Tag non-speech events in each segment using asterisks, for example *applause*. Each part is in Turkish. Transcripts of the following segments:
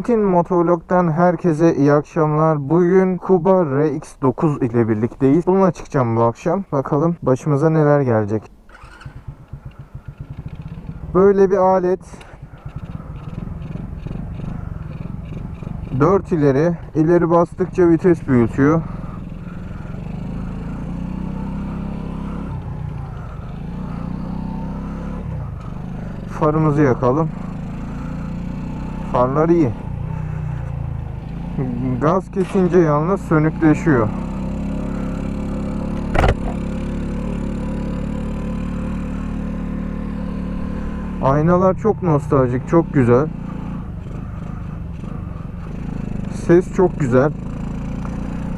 Tintin Motovlog'dan herkese iyi akşamlar. Bugün Kuba RX9 ile birlikteyiz. Bununla çıkacağım bu akşam. Bakalım başımıza neler gelecek. Böyle bir alet. 4 ileri. İleri bastıkça vites büyütüyor. Farımızı yakalım. Farlar iyi. Gaz kesince yalnız sönükleşiyor. Aynalar çok nostaljik, çok güzel. Ses çok güzel.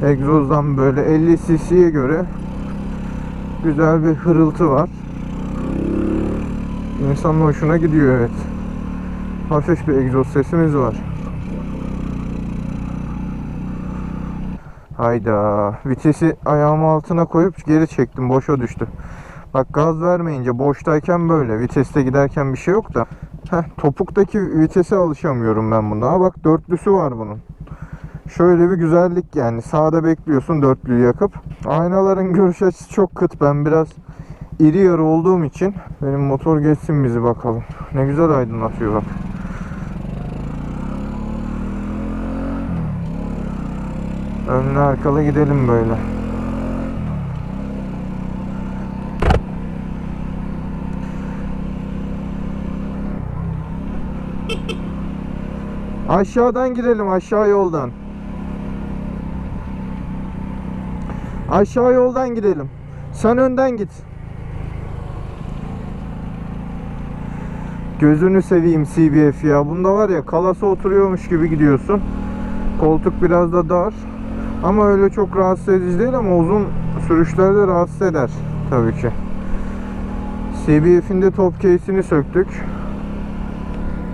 Egzozdan böyle 50 cc'ye göre güzel bir hırıltı var. İnsanın hoşuna gidiyor evet. Hafif bir egzoz sesimiz var. Hayda. Vitesi ayağımın altına koyup geri çektim. Boşa düştü. Bak gaz vermeyince boştayken böyle. Viteste giderken bir şey yok da. Heh, topuktaki vitese alışamıyorum ben bunda. Ha bak dörtlüsü var bunun. Şöyle bir güzellik yani. Sağda bekliyorsun dörtlüyü yakıp. Aynaların görüş açısı çok kıt. Ben biraz iri yarı olduğum için benim motor geçsin bizi bakalım. Ne güzel aydınlatıyor bak. Önlü arkalı gidelim böyle. Aşağıdan gidelim aşağı yoldan. Aşağı yoldan gidelim. Sen önden git. Gözünü seveyim CBF ya. Bunda var ya kalasa oturuyormuş gibi gidiyorsun. Koltuk biraz da dar. Ama öyle çok rahatsız edici değil ama uzun sürüşlerde rahatsız eder tabii ki. CBF'in de top case'ini söktük.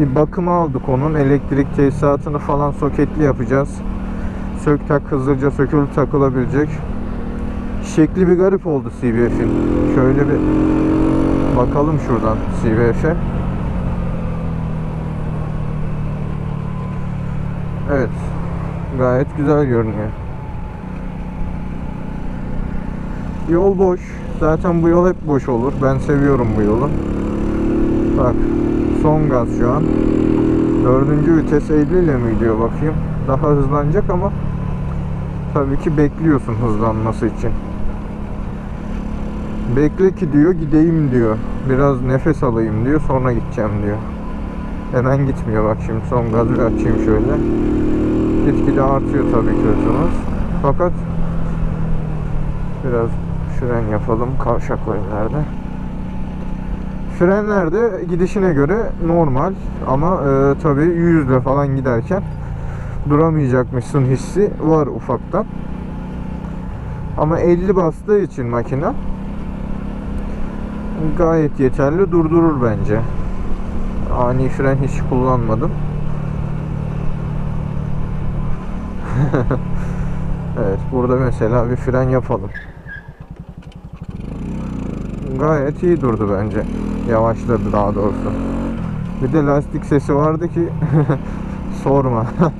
Bir bakıma aldık onun. Elektrik tesisatını falan soketli yapacağız. Sök tak hızlıca sökülüp takılabilecek. Şekli bir garip oldu CBF'in. Şöyle bir bakalım şuradan CBF'e. Evet. Gayet güzel görünüyor. Yol boş. Zaten bu yol hep boş olur. Ben seviyorum bu yolu. Bak. Son gaz şu an. Dördüncü vites 50 ile mi gidiyor bakayım. Daha hızlanacak ama tabii ki bekliyorsun hızlanması için. Bekle ki diyor gideyim diyor. Biraz nefes alayım diyor sonra gideceğim diyor. Hemen gitmiyor bak şimdi son gazı açayım şöyle. Gitgide artıyor tabii ki hızımız. Fakat biraz fren yapalım kavşak yerlerde. Frenler de gidişine göre normal ama e, tabii 100 ile falan giderken duramayacakmışsın hissi var ufaktan. Ama 50 bastığı için makine gayet yeterli durdurur bence. Ani fren hiç kullanmadım. *laughs* evet burada mesela bir fren yapalım. Gayet iyi durdu bence. Yavaşladı daha doğrusu. Bir de lastik sesi vardı ki *laughs* sorma. *laughs*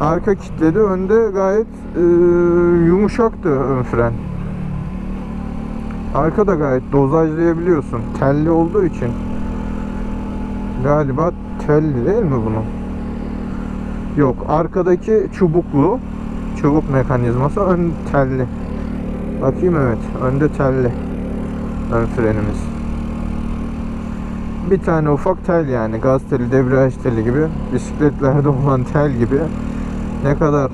Arka kilitledi. Önde gayet e, yumuşaktı ön fren. Arka da gayet dozajlayabiliyorsun. Telli olduğu için. Galiba telli değil mi bunun? Yok. Arkadaki çubuklu. Çubuk mekanizması ön telli. Bakayım evet. Önde telli. Ön frenimiz. Bir tane ufak tel yani. Gaz teli, debriyaj teli gibi. Bisikletlerde *laughs* olan tel gibi. Ne kadar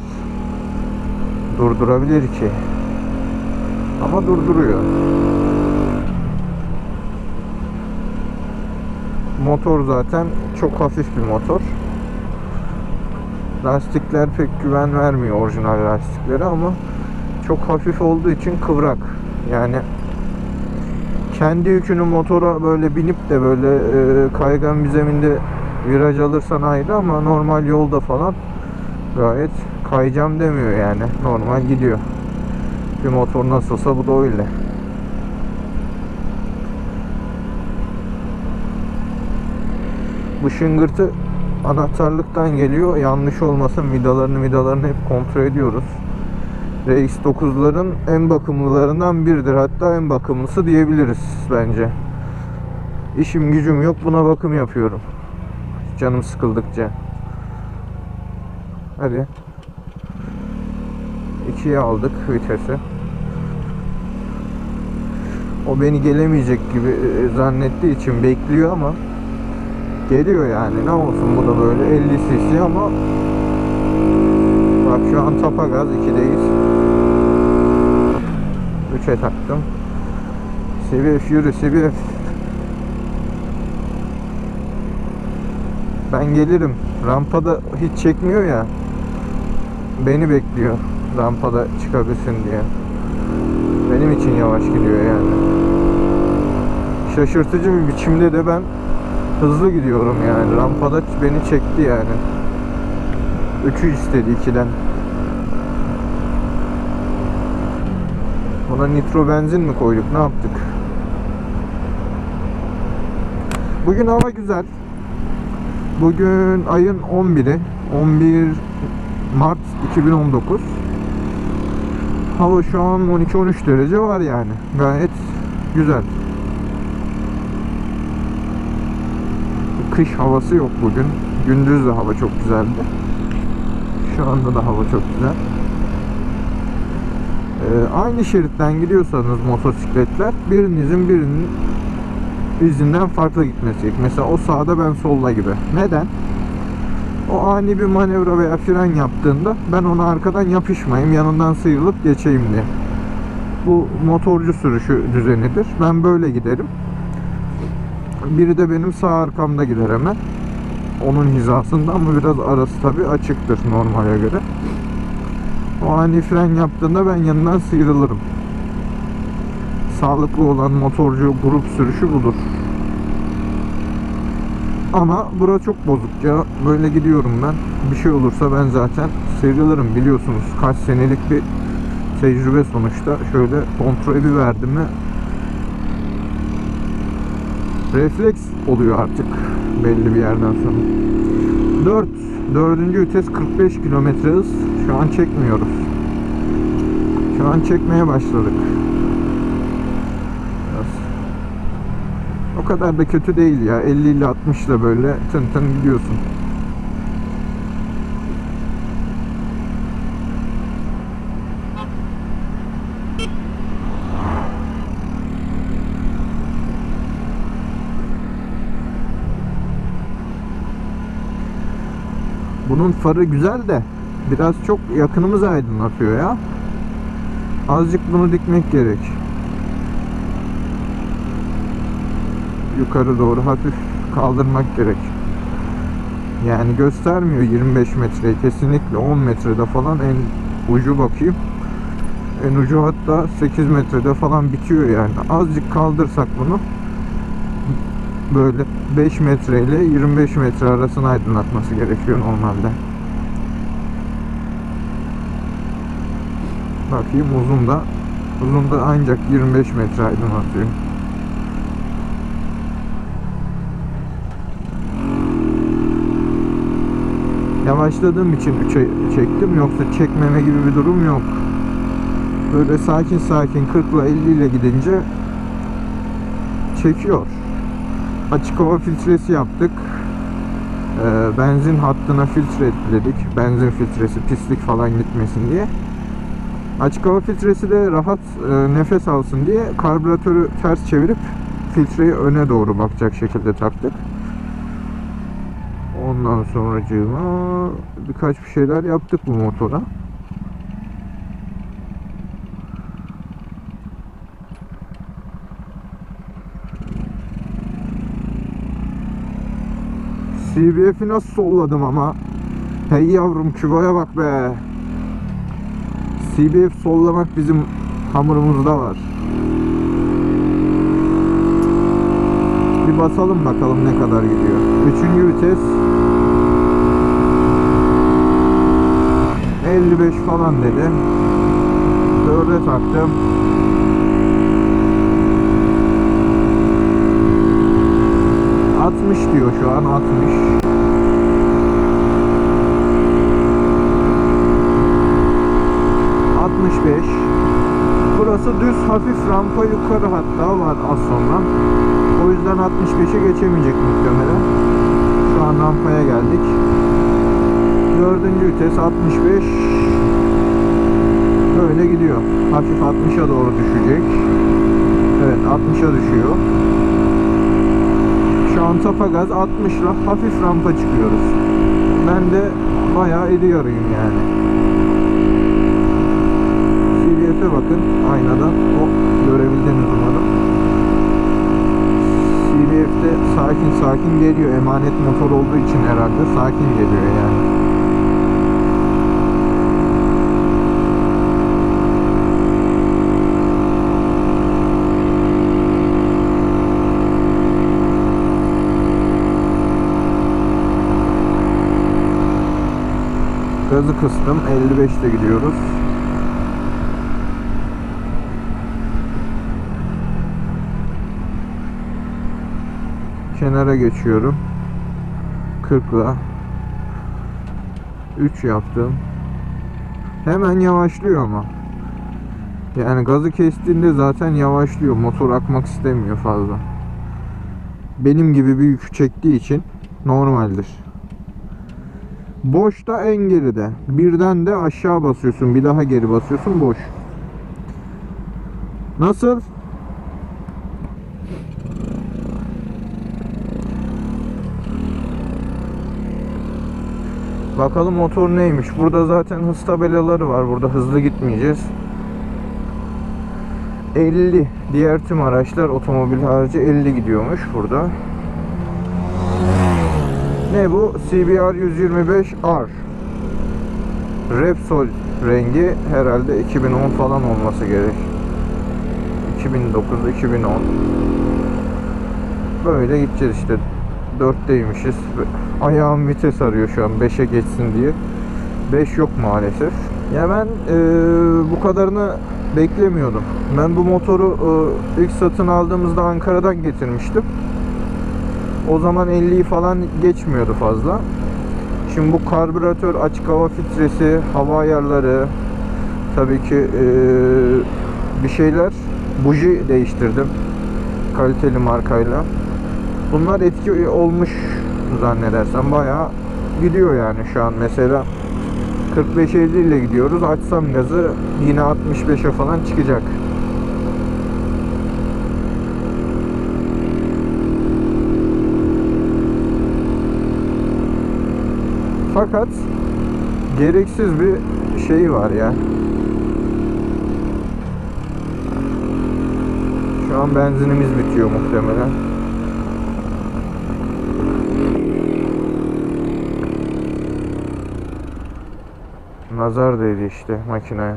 durdurabilir ki? Ama durduruyor. Motor zaten çok hafif bir motor. Lastikler pek güven vermiyor orijinal lastikleri ama çok hafif olduğu için kıvrak. Yani kendi yükünü motora böyle binip de böyle e, kaygan bir zeminde viraj alırsan ayrı ama normal yolda falan gayet kayacağım demiyor yani. Normal gidiyor. Bir motor nasılsa bu da öyle. Bu şıngırtı anahtarlıktan geliyor. Yanlış olmasın vidalarını vidalarını hep kontrol ediyoruz. RX9'ların en bakımlılarından biridir. Hatta en bakımlısı diyebiliriz bence. İşim gücüm yok buna bakım yapıyorum. Canım sıkıldıkça. Hadi. İkiye aldık vitesi. O beni gelemeyecek gibi e, zannettiği için bekliyor ama geliyor yani. Ne olsun bu da böyle 50 cc ama bak şu an tapa gaz 2'deyiz. 3'e taktım. Sebef yürü Sebef. Ben gelirim. Rampada hiç çekmiyor ya. Beni bekliyor. Rampada çıkabilsin diye. Benim için yavaş gidiyor yani. Şaşırtıcı bir biçimde de ben hızlı gidiyorum yani. Rampada beni çekti yani. 3'ü istedi 2'den. Ona nitro benzin mi koyduk ne yaptık? Bugün hava güzel. Bugün ayın 11'i. 11 Mart 2019. Hava şu an 12-13 derece var yani. Gayet güzel. Kış havası yok bugün. Gündüz de hava çok güzeldi. Şu anda da hava çok güzel. Ee, aynı şeritten gidiyorsanız motosikletler birinizin birinin izinden farklı gitmesi. Mesela o sağda ben solda gibi. Neden? O ani bir manevra veya fren yaptığında ben ona arkadan yapışmayayım, yanından sıyrılıp geçeyim diye. Bu motorcu sürüşü düzenidir. Ben böyle giderim. Biri de benim sağ arkamda gider hemen. Onun hizasında ama biraz arası tabi açıktır normale göre. O ani fren yaptığında ben yanından sıyrılırım. Sağlıklı olan motorcu grup sürüşü budur. Ama bura çok bozuk ya. Böyle gidiyorum ben. Bir şey olursa ben zaten sıyrılırım biliyorsunuz. Kaç senelik bir tecrübe sonuçta. Şöyle kontrol bir verdim mi refleks oluyor artık belli bir yerden sonra. 4 dördüncü vites 45 kilometre hız. Şu an çekmiyoruz. Şu an çekmeye başladık. Biraz. O kadar da kötü değil ya. 50 ile 60 ile böyle tın tın gidiyorsun. Bunun farı güzel de biraz çok yakınımız aydınlatıyor ya. Azıcık bunu dikmek gerek. Yukarı doğru hafif kaldırmak gerek. Yani göstermiyor 25 metre. Kesinlikle 10 metrede falan en ucu bakayım. En ucu hatta 8 metrede falan bitiyor yani. Azıcık kaldırsak bunu böyle 5 metre ile 25 metre arasını aydınlatması gerekiyor normalde. Bakayım uzun da uzun da ancak 25 metre aydınlatıyor. Yavaşladığım için 3'e çektim yoksa çekmeme gibi bir durum yok. Böyle sakin sakin 40 ile 50 ile gidince çekiyor açık hava filtresi yaptık. Ee, benzin hattına filtre ekledik. Benzin filtresi pislik falan gitmesin diye. Açık hava filtresi de rahat e, nefes alsın diye karbüratörü ters çevirip filtreyi öne doğru bakacak şekilde taktık. Ondan sonra birkaç bir şeyler yaptık bu motora. CBF'i nasıl solladım ama. Hey yavrum kübaya bak be. CBF sollamak bizim hamurumuzda var. Bir basalım bakalım ne kadar gidiyor. Üçüncü vites 55 falan dedi. Dörde taktım. 60 diyor şu an 60. ...65... Burası düz hafif rampa yukarı hatta var az sonra. O yüzden 65'e geçemeyecek muhtemelen. Şu an rampaya geldik. Dördüncü vites 65. Böyle gidiyor. Hafif 60'a doğru düşecek. Evet 60'a düşüyor. Şu an tapa gaz 60 ile hafif rampa çıkıyoruz. Ben de bayağı yarıyım yani. CVF'e bakın aynadan. O görebildiniz umarım. CVF'de sakin sakin geliyor. Emanet motor olduğu için herhalde sakin geliyor yani. Gazı kıstım. 55'te gidiyoruz. Kenara geçiyorum. 40'la 3 yaptım. Hemen yavaşlıyor ama. Yani gazı kestiğinde zaten yavaşlıyor. Motor akmak istemiyor fazla. Benim gibi bir yük çektiği için normaldir. Boşta en geride. Birden de aşağı basıyorsun. Bir daha geri basıyorsun. Boş. Nasıl? Bakalım motor neymiş. Burada zaten hız tabelaları var. Burada hızlı gitmeyeceğiz. 50. Diğer tüm araçlar otomobil harici 50 gidiyormuş burada. Ne bu? CBR 125R. Repsol rengi herhalde 2010 falan olması gerek. 2009-2010. Böyle gideceğiz işte. 4'teymişiz. Ayağım vites arıyor şu an 5'e geçsin diye. 5 yok maalesef. Ya ben e, bu kadarını beklemiyordum. Ben bu motoru e, ilk satın aldığımızda Ankara'dan getirmiştim. O zaman 50'yi falan geçmiyordu fazla. Şimdi bu karbüratör, açık hava filtresi, hava ayarları, tabii ki e, bir şeyler, buji değiştirdim kaliteli markayla. Bunlar etki olmuş zannedersem bayağı gidiyor yani şu an mesela 45-50 ile gidiyoruz. Açsam gazı yine 65'e falan çıkacak. Fakat gereksiz bir şey var ya. Şu an benzinimiz bitiyor muhtemelen. Nazar değdi işte makineye.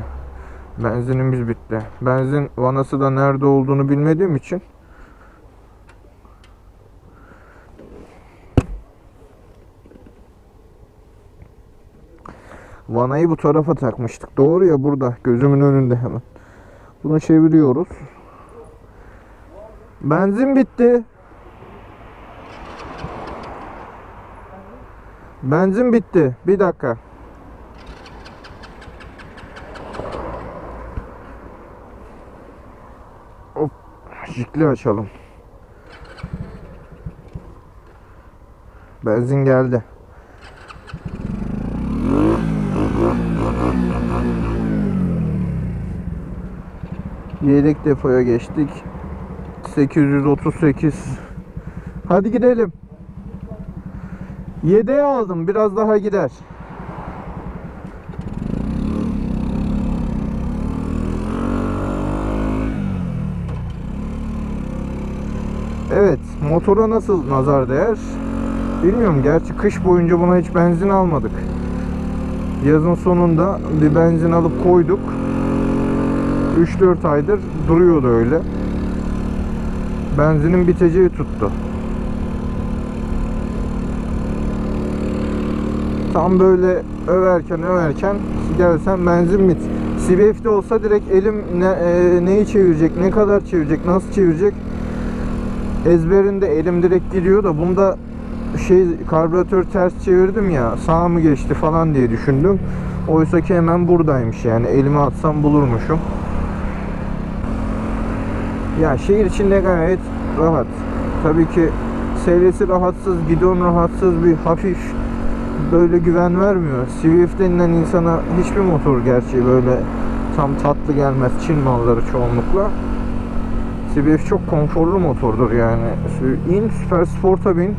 Benzinimiz bitti. Benzin vanası da nerede olduğunu bilmediğim için Vanayı bu tarafa takmıştık. Doğru ya burada. Gözümün önünde hemen. Bunu çeviriyoruz. Benzin bitti. Benzin bitti. Bir dakika. Jikli açalım. Benzin geldi. Yedek depoya geçtik. 838. Hadi gidelim. Yedeğe aldım. Biraz daha gider. Evet. Motora nasıl nazar değer? Bilmiyorum. Gerçi kış boyunca buna hiç benzin almadık. Yazın sonunda bir benzin alıp koyduk. 3-4 aydır duruyordu öyle. Benzinin biteceği tuttu. Tam böyle överken överken gelsem benzin bit. CBF'de olsa direkt elim ne, e, neyi çevirecek, ne kadar çevirecek, nasıl çevirecek ezberinde elim direkt gidiyor da bunda şey karbüratör ters çevirdim ya sağa mı geçti falan diye düşündüm. Oysa ki hemen buradaymış yani elime atsam bulurmuşum. Ya şehir içinde gayet rahat. Tabii ki seyresi rahatsız, gidon rahatsız bir hafif böyle güven vermiyor. Swift denilen insana hiçbir motor gerçi böyle tam tatlı gelmez. Çin malları çoğunlukla. Swift çok konforlu motordur yani. İn süper sporta bin.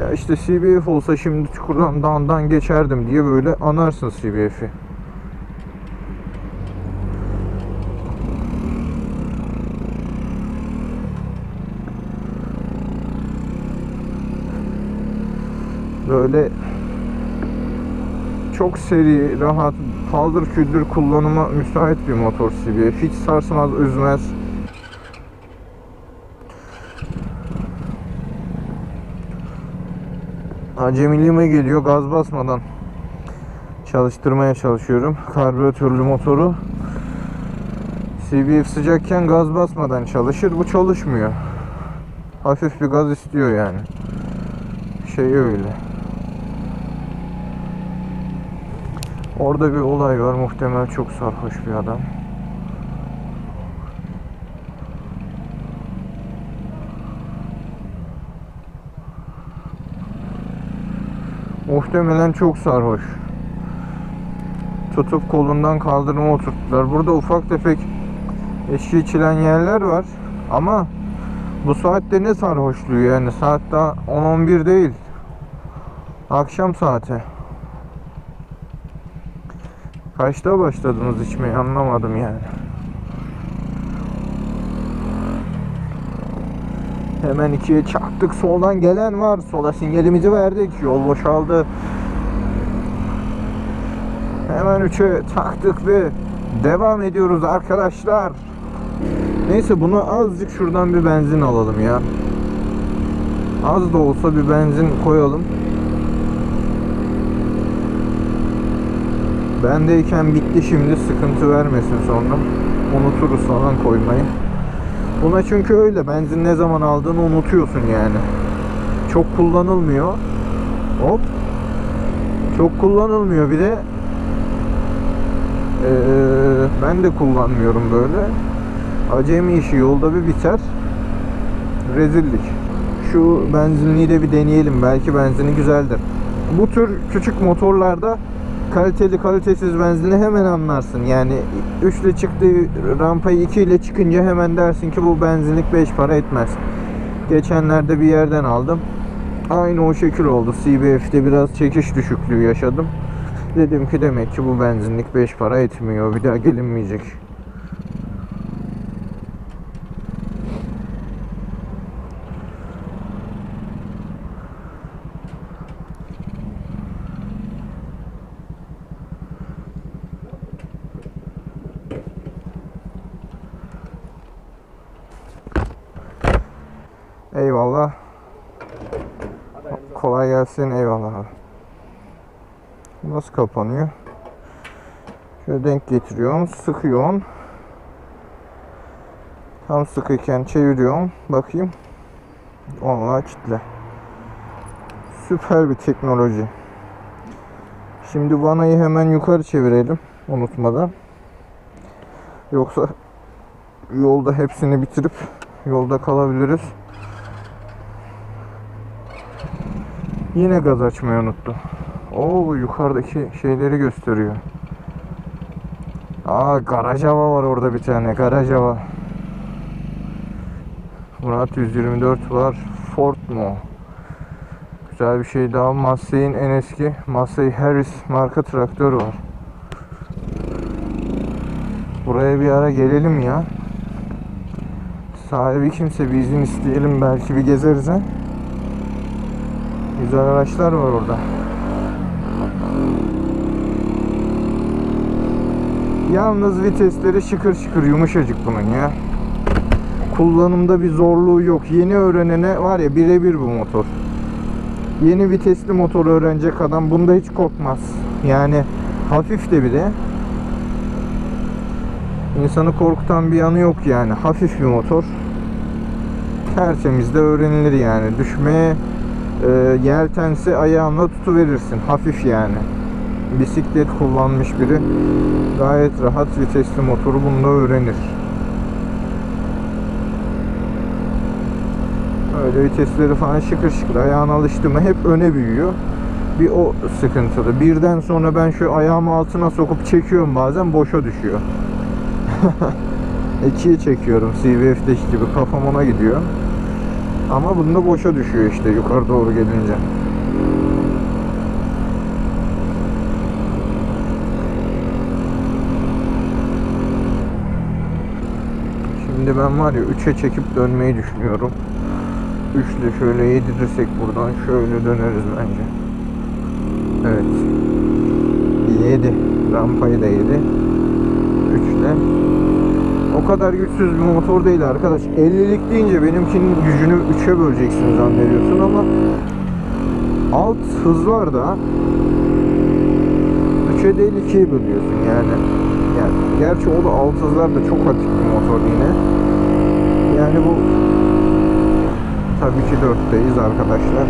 Ya işte CBF olsa şimdi çukurdan dağından geçerdim diye böyle anarsın CBF'i. Böyle çok seri, rahat, paldır küldür kullanıma müsait bir motor CBF. Hiç sarsmaz, üzmez. Acemiliğime geliyor gaz basmadan. Çalıştırmaya çalışıyorum. Karbüratörlü motoru. CBF sıcakken gaz basmadan çalışır. Bu çalışmıyor. Hafif bir gaz istiyor yani. Şey öyle. Orada bir olay var. Muhtemel çok sarhoş bir adam Muhtemelen çok sarhoş. Tutup kolundan kaldırıma oturttular. Burada ufak tefek eşki içilen yerler var. Ama bu saatte ne sarhoşluğu yani saat daha 10-11 değil. Akşam saati. Kaçta başladınız içmeye anlamadım yani. Hemen ikiye çaktık. Soldan gelen var. Sola sinyalimizi verdik. Yol boşaldı. Hemen üçe taktık ve devam ediyoruz arkadaşlar. Neyse bunu azıcık şuradan bir benzin alalım ya. Az da olsa bir benzin koyalım. Bendeyken bitti şimdi sıkıntı vermesin sonra. Unuturuz falan koymayı. Buna çünkü öyle benzin ne zaman aldığını unutuyorsun yani. Çok kullanılmıyor. Hop. Çok kullanılmıyor bir de ee, ben de kullanmıyorum böyle. Acemi işi yolda bir biter. Rezillik. Şu benzinliği de bir deneyelim. Belki benzini güzeldir. Bu tür küçük motorlarda kaliteli kalitesiz benzini hemen anlarsın. Yani 3 ile çıktığı rampayı 2 ile çıkınca hemen dersin ki bu benzinlik 5 para etmez. Geçenlerde bir yerden aldım. Aynı o şekil oldu. CBF'de biraz çekiş düşüklüğü yaşadım. Dedim ki demek ki bu benzinlik 5 para etmiyor. Bir daha gelinmeyecek. Eyvallah. Kolay gelsin. Eyvallah abi. Nasıl kapanıyor? Şöyle denk getiriyorum. Sıkıyorum. Tam sıkıyken çeviriyorum. Bakayım. Vallahi kitle. Süper bir teknoloji. Şimdi vanayı hemen yukarı çevirelim. Unutmadan. Yoksa yolda hepsini bitirip yolda kalabiliriz. Yine gaz açmayı unuttum. Oo yukarıdaki şeyleri gösteriyor. Aa garaj hava var orada bir tane garaj hava. Murat 124 var. Ford mu? Güzel bir şey daha. Massey'in en eski Massey Harris marka traktör var. Buraya bir ara gelelim ya. Sahibi kimse bir izin isteyelim belki bir gezeriz ha. Güzel araçlar var orada. Yalnız vitesleri şıkır şıkır yumuşacık bunun ya. Kullanımda bir zorluğu yok. Yeni öğrenene var ya birebir bu motor. Yeni vitesli motor öğrenecek adam bunda hiç korkmaz. Yani hafif de bir de. İnsanı korkutan bir yanı yok yani. Hafif bir motor. tertemiz de öğrenilir yani. Düşmeye e, yeltense ayağınla tutuverirsin. Hafif yani. Bisiklet kullanmış biri gayet rahat vitesli motoru bunda öğrenir. Öyle vitesleri falan şıkır şıkır ayağına alıştı mı hep öne büyüyor. Bir o sıkıntılı. Birden sonra ben şu ayağımı altına sokup çekiyorum bazen boşa düşüyor. *laughs* İkiye çekiyorum CVF'deki gibi kafam ona gidiyor. Ama bunda boşa düşüyor işte yukarı doğru gelince. Şimdi ben var ya 3'e çekip dönmeyi düşünüyorum. 3'le şöyle yedirirsek buradan şöyle döneriz bence. Evet. 7. Rampayı da 7. 3'le. O kadar güçsüz bir motor değil arkadaş. 50'lik deyince benimkinin gücünü 3'e böleceksin zannediyorsun ama alt hızlar da 3'e değil 2'ye bölüyorsun yani. yani. Gerçi o da alt hızlar da çok hafif bir motor yine. Yani bu tabii ki 4'teyiz arkadaşlar.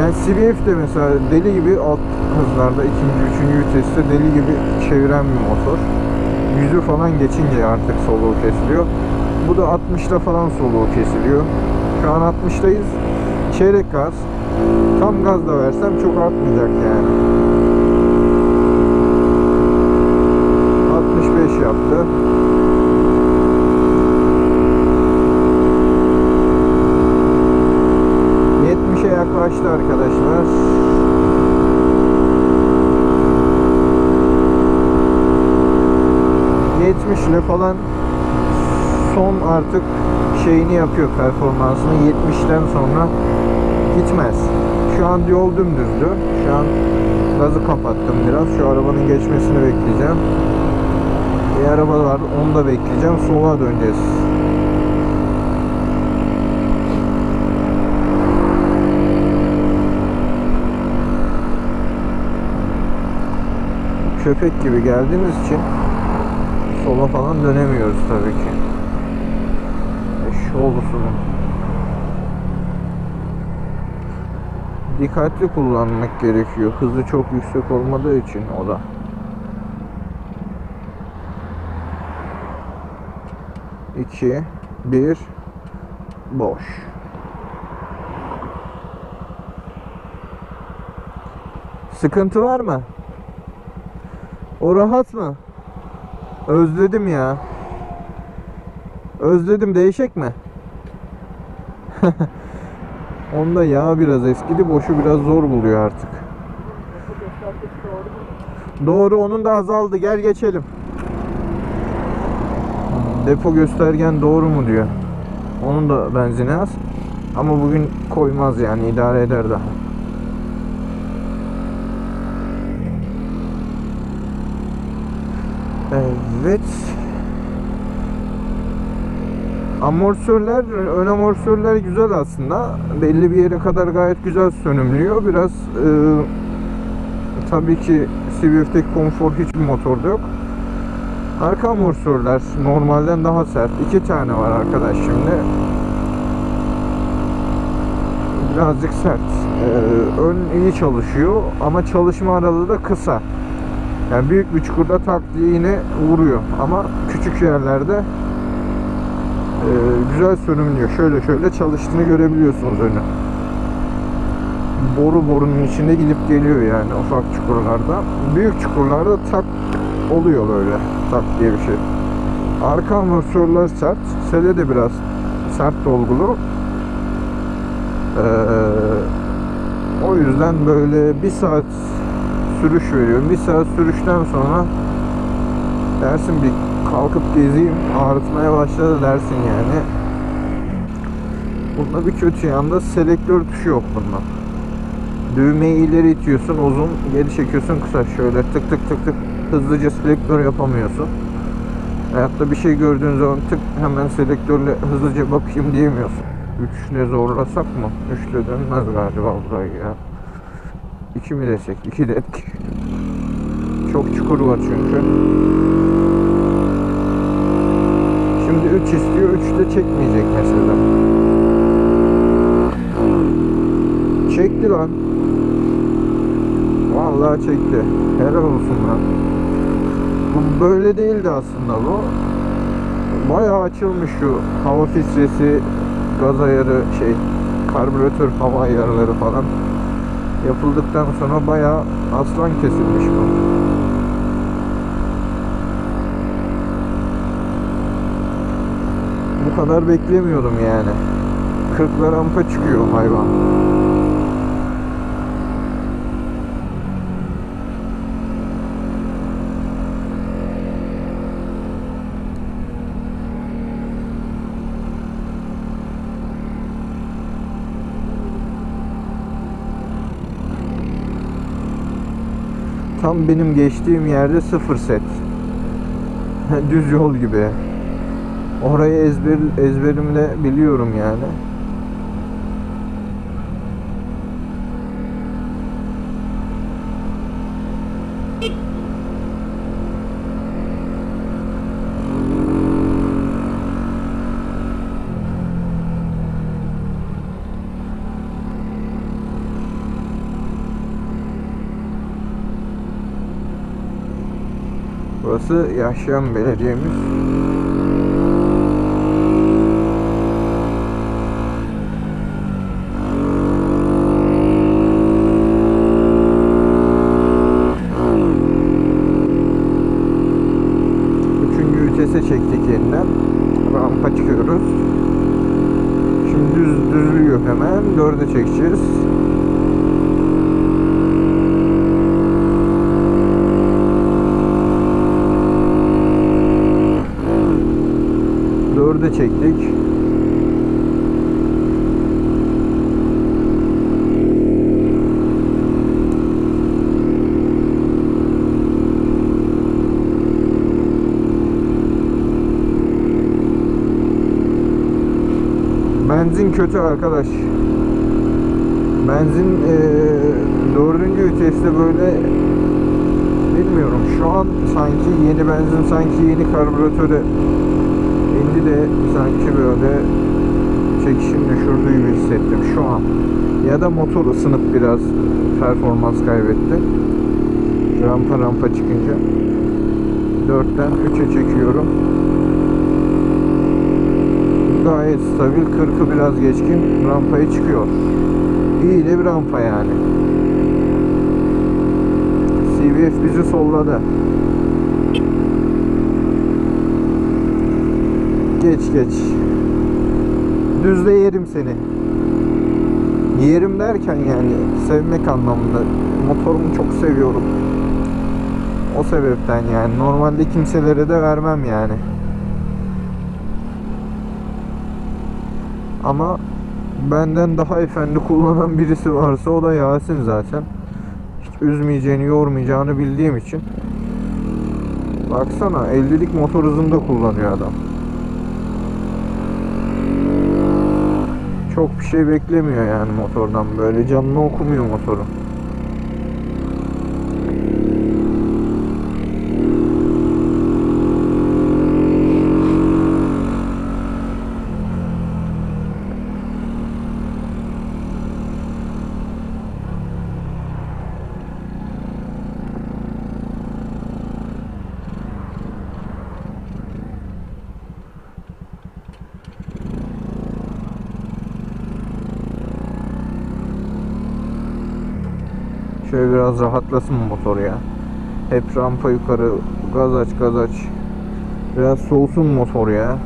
Yani CBF de mesela deli gibi alt hızlarda ikinci, üçüncü viteste deli gibi çeviren bir motor. Yüzü falan geçince artık soluğu kesiliyor. Bu da 60'ta falan soluğu kesiliyor. Şu an 60'tayız. Çeyrek gaz. Tam gaz da versem çok artmayacak yani. 65 yaptı. ...70'e yaklaştı arkadaşlar. ...70 ile falan... ...son artık şeyini yapıyor performansını... ...70'ten sonra... ...gitmez. Şu an yol dümdüzdü. Şu an gazı kapattım biraz. Şu arabanın geçmesini bekleyeceğim. Bir araba var. Onu da bekleyeceğim. Sola döneceğiz. Köpek gibi geldiğimiz için sola falan dönemiyoruz tabii ki. Eşşoğlusu dikkatli kullanmak gerekiyor. Hızı çok yüksek olmadığı için o da. İki, bir, boş. Sıkıntı var mı? O rahat mı? Özledim ya. Özledim değişik mi? *laughs* Onda yağ biraz eskidi, boşu biraz zor buluyor artık. Doğru, onun da azaldı. Gel geçelim. Depo göstergen doğru mu diyor. Onun da benzini az. Ama bugün koymaz yani idare eder daha. Evet. Amortisörler, ön amortisörler güzel aslında. Belli bir yere kadar gayet güzel sönümlüyor. Biraz e, tabii ki CVF'deki konfor hiçbir motorda yok. Arka amortisörler normalden daha sert. İki tane var arkadaş şimdi. Birazcık sert. Ee, ön iyi çalışıyor ama çalışma aralığı da kısa. Yani büyük bir çukurda tak diye yine vuruyor ama küçük yerlerde e, güzel sönümlüyor. Şöyle şöyle çalıştığını görebiliyorsunuz önü. Boru borunun içinde gidip geliyor yani ufak çukurlarda. Büyük çukurlarda tak oluyor böyle tak diye bir şey. Arka amortisörler sert. Sele de biraz sert dolgulu. Ee, o yüzden böyle bir saat sürüş veriyorum. Bir saat sürüşten sonra dersin bir kalkıp gezeyim ağrıtmaya başladı dersin yani. Bunda bir kötü yanda selektör tuşu yok bunda. Düğmeyi ileri itiyorsun uzun, geri çekiyorsun kısa. Şöyle tık tık tık tık hızlıca selektör yapamıyorsun. Hayatta bir şey gördüğün zaman tık hemen selektörle hızlıca bakayım diyemiyorsun. Üçle zorlasak mı? Üçle dönmez galiba burayı ya. İki mi desek? İki dedik. Çok çukur var çünkü. Şimdi 3 istiyor 3 de çekmeyecek mesela. Çekti lan. Vallahi çekti. Helal olsun lan. Bu böyle değildi aslında bu. Bayağı açılmış şu hava filtresi, gaz ayarı şey, karbüratör hava ayarları falan yapıldıktan sonra bayağı aslan kesilmiş bu. Bu kadar beklemiyordum yani. 40'la rampa çıkıyor hayvan. Tam benim geçtiğim yerde sıfır set. *laughs* Düz yol gibi. Orayı ezber, ezberimle biliyorum yani. Burası Yaşayan Belediye'miz. Üçüncü vitese çektik yeniden. Rampa çıkıyoruz. Şimdi düz düzlüyor hemen. Dörde çekeceğiz. Dörde çektik. Benzin kötü arkadaş. Benzin eee dördüncü viteste böyle bilmiyorum şu an sanki yeni benzin sanki yeni karbüratöre indi de sanki böyle çekişin düşürdüğü gibi hissettim şu an. Ya da motor ısınıp biraz performans kaybetti. Rampa rampa çıkınca. 4'ten 3'e çekiyorum. Gayet stabil. 40'ı biraz geçkin. Rampaya çıkıyor. İyi de bir rampa yani. CBF bizi solladı. Geç geç. Düzde yerim seni. Yerim derken yani sevmek anlamında. Motorumu çok seviyorum. O sebepten yani. Normalde kimselere de vermem yani. Ama benden daha efendi kullanan birisi varsa o da Yasin zaten. Hiç üzmeyeceğini, yormayacağını bildiğim için. Baksana 50'lik motor hızında kullanıyor adam. Çok bir şey beklemiyor yani motordan böyle canını okumuyor motoru. Şöyle biraz rahatlasın motor ya. Hep rampa yukarı gaz aç gaz aç. Biraz soğusun motor ya.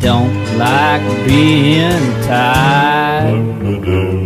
don't like being tied.